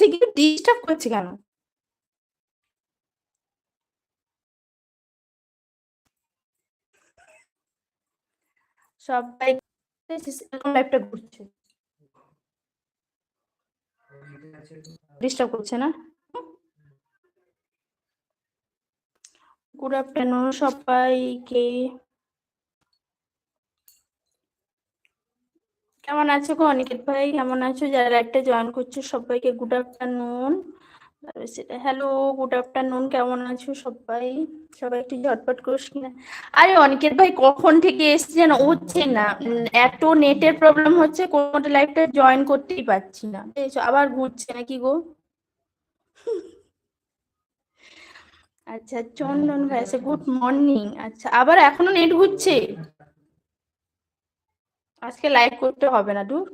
হচ্ছে কি ডিস্টার্ব করছে কেন? সবাই এরকম লাইফটা ঘুরছে। ডিস্টার্ব করছে না? গুড আফটারনুন সবাইকে। কেমন আছো গো? অনিকেত ভাই, কেমন আছো? যারা একটা জয়েন করছ সবাইকে good afternoon hello good afternoon কেমন আছো সবাই? সবাই একটু ঝটপট করিস কিনা। আরে অনিকেত ভাই, কখন থেকে এসছে যেন হচ্ছে না? এত নেটের প্রবলেম হচ্ছে, কোনোটা লাইভটা জয়েন করতেই পারছি না। আবার ঘুরছে নাকি গো? আচ্ছা চন্দন ভাই আচ্ছা গুড মর্নিং আচ্ছা আবার এখনও নেট ঘুরছে? আজকে লাইভ করতে হবে না, দূর।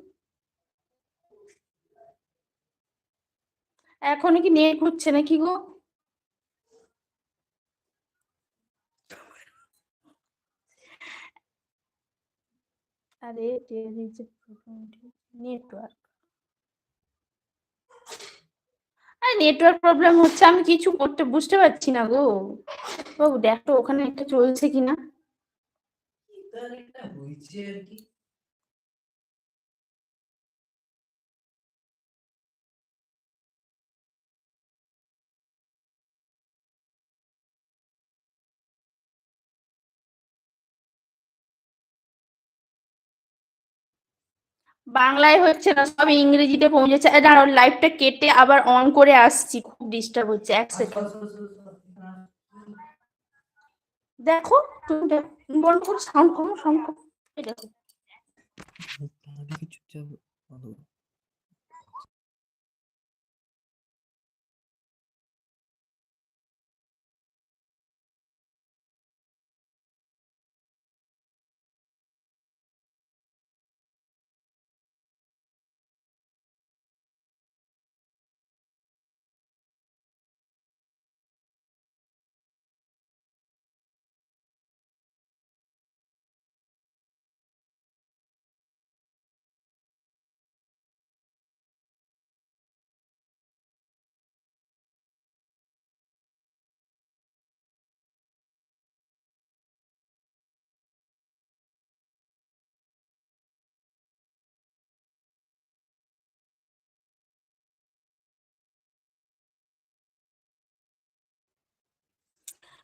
এখনও কি নেট ঘুরছে নাকি গো? আরে নেটওয়ার্ক আরে নেটওয়ার্ক প্রবলেম হচ্ছে, আমি কিছু করতে বুঝতে পারছি না গো। দেখো, ওখানে একটা চলছে কিনা। হয়েছে আর বাংলায় হচ্ছে না, সব ইংরেজিতে পৌঁছেছে। দাঁড়াও লাইভটা কেটে আবার অন করে আসছি, খুব ডিস্টার্ব হচ্ছে, এক সেকেন্ড দেখো বন্ধ করো সাউন্ড কম সাউন্ড কম দেখো।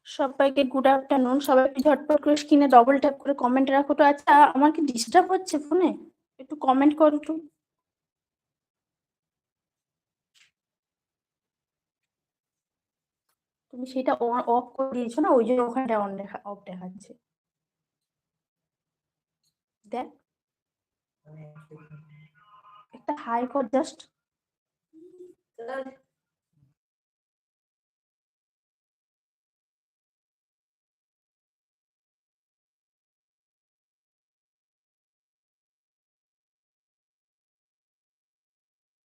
সবাইকে গুড আফটারনুন সবাই একটু ঝটপট করে স্ক্রিনে ডবল ট্যাপ করে কমেন্ট রাখো তো। আচ্ছা আমার কি ডিস্টার্ব হচ্ছে ফোনে একটু কমেন্ট করো তো। তুমি সেটা অফ করে দিয়েছ না? ওই জন্য ওখানটা অন দেখা অফ দেখাচ্ছে। দেখ। একটা হাই কর জাস্ট